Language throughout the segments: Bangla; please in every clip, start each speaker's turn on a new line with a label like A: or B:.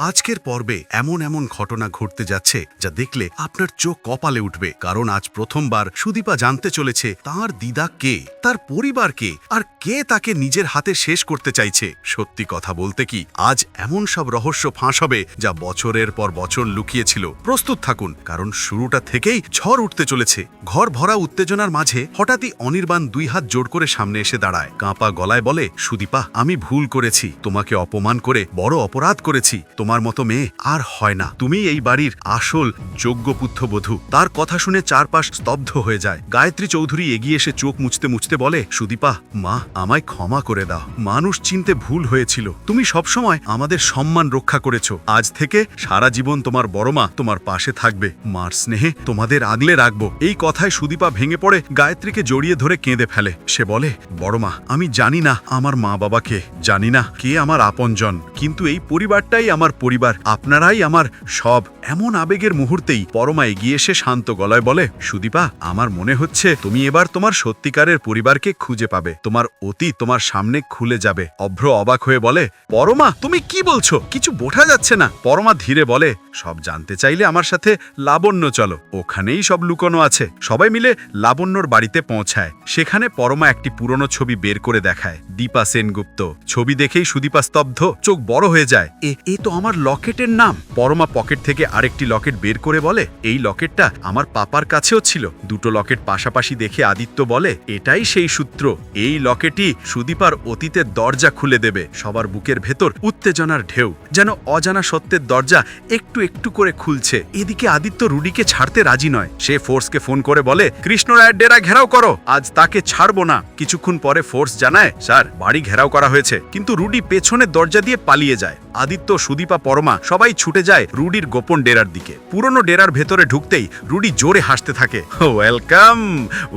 A: আজকের পর্বে এমন এমন ঘটনা ঘটতে যাচ্ছে যা দেখলে আপনার চোখ কপালে উঠবে। কারণ আজ প্রথমবার সুদীপা জানতে চলেছে তার দিদা কে, তার পরিবার কে, আর কে তাকে নিজের হাতে শেষ করতে চাইছে। সত্যি কথা বলতে কি, আজ এমন সব রহস্য ফাঁস হবে যা বছরের পর বছর লুকিয়েছিল। প্রস্তুত থাকুন, কারণ শুরুটা থেকেই ঝড় উঠতে চলেছে। ঘর ভরা উত্তেজনার মাঝে হঠাৎই অনির্বাণ দুই হাত জোর করে সামনে এসে দাঁড়ায়। কাঁপা গলায় বলে, সুদীপা, আমি ভুল করেছি। তোমাকে অপমান করে বড় অপরাধ করেছি। তোমার মতো মেয়ে আর হয় না। তুমি এই বাড়ির আসল যোগ্য পুত্রবধূ। তার কথা শুনে চারপাশ স্তব্ধ হয়ে যায়। গায়ত্রী চৌধুরী এগিয়ে এসে চোখ মুছতে মুছতে বলে, সুদীপা, মা, আমায় ক্ষমা করে দাও। মানুষ চিনতে ভুল হয়েছিল। তুমি সবসময় আমাদের সম্মান রক্ষা করেছ। আজ থেকে সারা জীবন তোমার বড় মা তোমার পাশে থাকবে। মার স্নেহে তোমাদের আগলে রাখব। এই কথায় সুদীপা ভেঙে পড়ে গায়ত্রীকে জড়িয়ে ধরে কেঁদে ফেলে। সে বলে, বড় মা, আমি জানি না আমার মা বাবাকে জানি না কে আমার আপনজন। কিন্তু এই পরিবারটাই আমার পরিবার। আপনারাই আমার সব। এমন আবেগের মুহূর্তেই পরমা এগিয়ে এসে শান্ত গলায় বলে, সুদীপা, আমার মনে হচ্ছে তুমি এবার তোমার সত্যিকারের পরিবারকে খুঁজে পাবে। তোমার অতীত তোমার সামনে খুলে যাবে। অভ্র অবাক হয়ে বলে, পরমা, তুমি কি বলছো? কিছু বোঝা যাচ্ছে না। পরমা ধীরে বলে, সব জানতে চাইলে আমার সাথে লাবণ্য চলো। ওখানেই সব লুকোনো আছে। সবাই মিলে লাবণ্যর বাড়িতে পৌঁছায়। সেখানে পরমা একটি পুরনো ছবি বের করে দেখায়। দীপা সেনগুপ্ত। ছবি দেখেই সুদীপা স্তব্ধ, চোখ বড় হয়ে যায়। এ এ তো আমার লকেটের নাম। পরমা পকেট থেকে আরেকটি লকেট বের করে বলে, এই লকেটটা আমার পাপার কাছেও ছিল। দুটো লকেট পাশাপাশি দেখে আদিত্য বলে, এটাই সেই সূত্র। এই লকেটই সুদীপার অতীতের দরজা খুলে দেবে। সবার বুকের ভেতর উত্তেজনার ঢেউ, যেন অজানা সত্যের দরজা একটু একটু করে খুলছে। এদিকে আদিত্য রুডিকে ছাড়তে রাজি নয়। সে ফোর্সকে ফোন করে বলে, কৃষ্ণ রায়ের ডেরা ঘেরাও করো। আজ তাকে ছাড়বো না। কিছুক্ষণ পরে ফোর্স জানায়, স্যার, বাড়ি ঘেরাও করা হয়েছে। কিন্তু রুডি পেছনের দরজা দিয়ে পালিয়ে যায়। আদিত্য, সুদীপা, পরমা সবাই ছুটে যায় রুডির গোপন ডেরার দিকে। পুরনো ডেরার ভেতরে ঢুকতেই রুডি জোরে হাসতে থাকে, ওয়েলকাম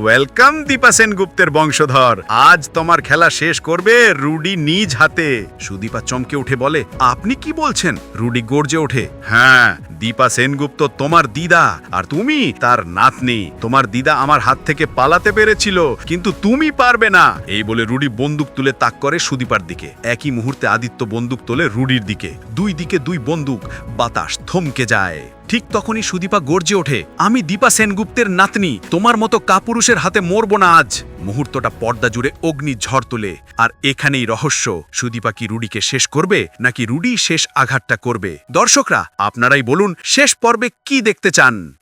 A: ওয়েলকাম দীপা সেনগুপ্তের বংশধর, আজ তোমার খেলা শেষ করবে রুডি নিজ হাতে। সুদীপা চমকে উঠে বলে, আপনি কি বলছেন? রুডি গর্জে ওঠে হ্যাঁ দীপা সেনগুপ্ত তোমার দিদা, আর তুমি তার নাতনি। তোমার দিদা আমার হাত থেকে পালাতে পেরেছিল, কিন্তু তুমি পারবে না। এই বলে রুডি বন্দুক তুলে তাক করে সুদীপার দিকে। একই মুহূর্তে আদিত্য বন্দুক তোলে রুডির দিকে। দুই দিকে দুই বন্দুক, বাতাস থমকে যায়। ঠিক তখনই সুদীপা গর্জে ওঠে, আমি দীপা সেনগুপ্তের নাতনি, তোমার মতো কাপুরুষের হাতে মরব না আজ। মুহূর্তটা পর্দা জুড়ে অগ্নি ঝড় তোলে। আর এখানেই রহস্য, সুদীপা কি রুডিকে শেষ করবে, নাকি রুডি শেষ আঘাতটা করবে? দর্শকরা, আপনারাই বলুন, শেষ পর্বে কি দেখতে চান?